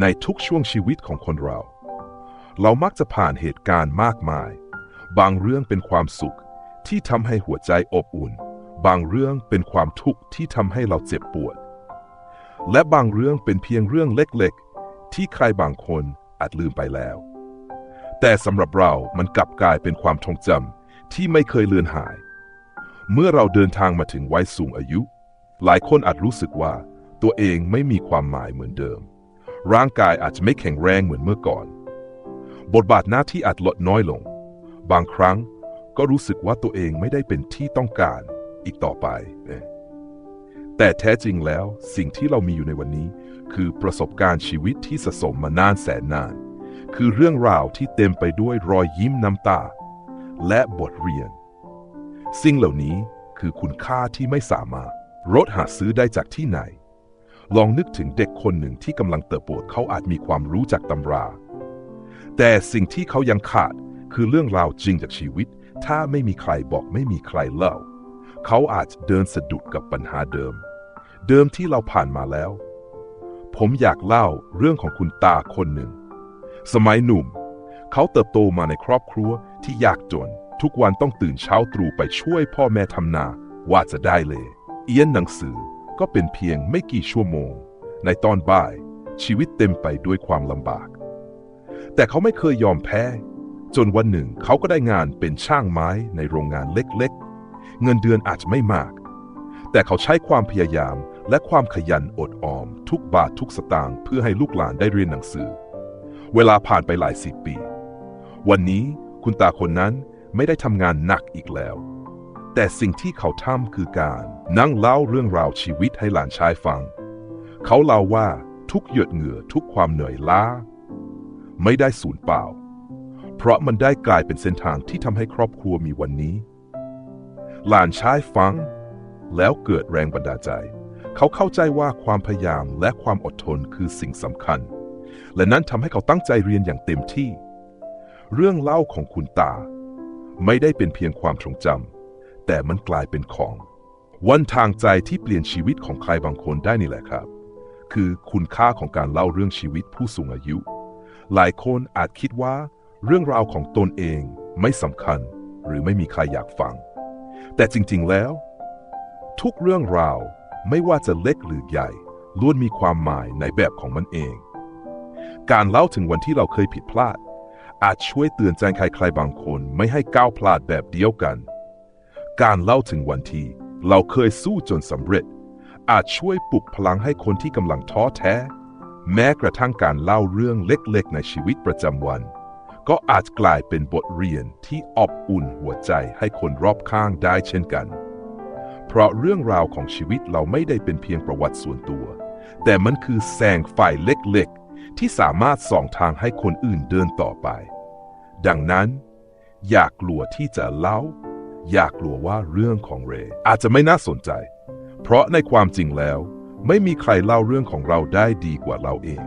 ในทุกช่วงชีวิตของคนเรา เรามักจะผ่านเหตุการณ์มากมาย บางเรื่องเป็นความสุขที่ทำให้หัวใจอบอุ่น บางเรื่องเป็นความทุกข์ที่ทำให้เราเจ็บปวด และบางเรื่องเป็นเพียงเรื่องเล็กๆ ที่ใครบางคนอาจลืมไปแล้ว แต่สำหรับเรามันกลับกลายเป็นความทรงจำที่ไม่เคยเลือนหาย เมื่อเราเดินทางมาถึงวัยสูงอายุ หลายคนอาจรู้สึกว่าตัวเองไม่มีความหมายเหมือนเดิม ร่างกายอาจจะไม่แข็งแรงเหมือนเมื่อก่อน บทบาทหน้าที่อาจลดน้อยลง บางครั้งก็รู้สึกว่าตัวเองไม่ได้เป็นที่ต้องการอีกต่อไป แต่แท้จริงแล้วสิ่งที่เรามีอยู่ในวันนี้ คือประสบการณ์ชีวิตที่สะสมมานานแสนนาน คือเรื่องราวที่เต็มไปด้วยรอยยิ้มน้ำตา และบทเรียน สิ่งเหล่านี้คือคุณค่าที่ไม่สามารถรถหาซื้อได้จากที่ไหน ลองนึกถึงเด็กคนหนึ่งที่กำลังเติบโตเขาอาจมีความรู้จากตำรา แต่สิ่งที่เขายังขาดคือเรื่องราวจริงจากชีวิต ถ้าไม่มีใครบอกไม่มีใครเล่า เขาอาจเดินสะดุดกับปัญหาเดิม เดิมที่เราผ่านมาแล้ว ผมอยากเล่าเรื่องของคุณตาคนหนึ่ง สมัยหนุ่ม เขาเติบโตมาในครอบครัวที่ยากจน ทุกวันต้องตื่นเช้าตรู่ไปช่วยพ่อแม่ทำนา ว่าจะได้เลย เอียนหนังสือ ก็เป็นเพียงไม่กี่ชั่วโมง ในตอนบ่าย ชีวิตเต็มไปด้วยความลำบาก แต่เขาไม่เคยยอมแพ้ จนวันหนึ่งเขาก็ได้งานเป็นช่างไม้ในโรงงานเล็กๆ เงินเดือนอาจจะไม่มาก แต่เขาใช้ความพยายามและความขยันอดออม ทุกบาททุกสตางค์เพื่อให้ลูกหลานได้เรียนหนังสือ เวลาผ่านไปหลายสิบปี วันนี้คุณตาคนนั้นไม่ได้ทำงานหนักอีกแล้ว แต่สิ่งที่เขาทำคือการนั่งเล่าเรื่องราวชีวิตให้หลานชายฟัง เขาเล่าว่าทุกหยดเหงื่อทุกความเหนื่อยล้า ไม่ได้สูญเปล่า เพราะมันได้กลายเป็นเส้นทางที่ทำให้ครอบครัวมีวันนี้ หลานชายฟัง แล้วเกิดแรงบันดาลใจ เขาเข้าใจว่าความพยายามและความอดทนคือสิ่งสำคัญ และนั้นทำให้เขาตั้งใจเรียนอย่างเต็มที่ เรื่องเล่าของคุณตา ไม่ได้เป็นเพียงความทรงจำ แต่มันกลายเป็นของ วันทางใจที่เปลี่ยนชีวิตของใครบางคนได้นี่แหละครับ คือคุณค่าของการเล่าเรื่องชีวิตผู้สูงอายุ หลายคนอาจคิดว่า เรื่องราวของตนเองไม่สำคัญ หรือไม่มีใครอยากฟัง แต่จริงๆแล้ว ทุกเรื่องราวไม่ว่าจะเล็กหรือใหญ่ล้วนมีความหมายในแบบของมันเอง การเล่าถึงวันที่เราเคยผิดพลาด อาจช่วยเตือนใจใครๆบางคนไม่ให้ก้าวพลาดแบบเดียวกัน การเล่าถึงวันที่เราเคยสู้จนสำเร็จ อาจช่วยปลุกพลังให้คนที่กำลังท้อแท้ แม้กระทั่งการเล่าเรื่องเล็กๆ ในชีวิตประจำวัน ก็อาจกลายเป็นบทเรียนที่อบอุ่นหัวใจให้คนรอบข้างได้เช่นกัน เพราะเรื่องราวของชีวิตเราไม่ได้เป็นเพียงประวัติส่วนตัว แต่มันคือแสงไฟเล็กๆ ที่สามารถส่องทางให้คนอื่นเดินต่อไป ดังนั้น อย่ากลัวที่จะเล่า อย่ากลัวว่าเรื่องของเรย์อาจจะไม่น่าสนใจ เพราะในความจริงแล้ว ไม่มีใครเล่าเรื่องของเราได้ดีกว่าเราเอง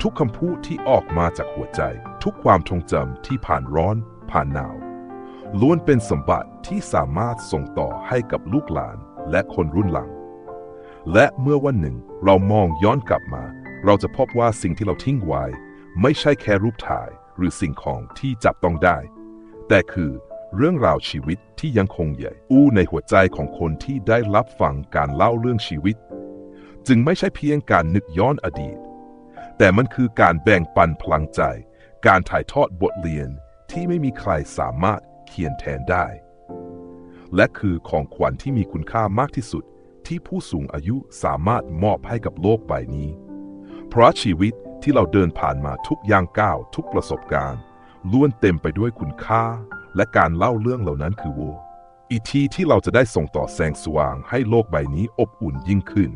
ทุกคำพูดที่ออกมาจากหัวใจ ทุกความทรงจำที่ผ่านร้อนผ่านหนาว ล้วนเป็นสมบัติที่สามารถส่งต่อให้กับลูกหลานและคนรุ่นหลัง และเมื่อวันหนึ่งเรามองย้อนกลับมา เราจะพบว่าสิ่งที่เราทิ้งไว้ ไม่ใช่แค่รูปถ่ายหรือสิ่งของที่จับต้องได้ แต่คือ เรื่องราวชีวิตที่ยังคงใหญ่อู้ในหัวใจของคนที่ได้รับฟังการเล่าเรื่องชีวิต จึงไม่ใช่เพียงการนึกย้อนอดีต แต่มันคือการแบ่งปันพลังใจ การถ่ายทอดบทเรียนที่ไม่มีใครสามารถเขียนแทนได้ และคือของขวัญที่มีคุณค่ามากที่สุดที่ผู้สูงอายุสามารถมอบให้กับโลกใบนี้ เพราะชีวิตที่เราเดินผ่านมาทุกย่างก้าวทุกประสบการณ์ล้วนเต็มไปด้วยคุณค่า และการเล่าเรื่องเหล่านั้นคือวัวอีกทีที่เราจะได้ส่งต่อแสงสว่างให้โลกใบนี้อบอุ่นยิ่งขึ้น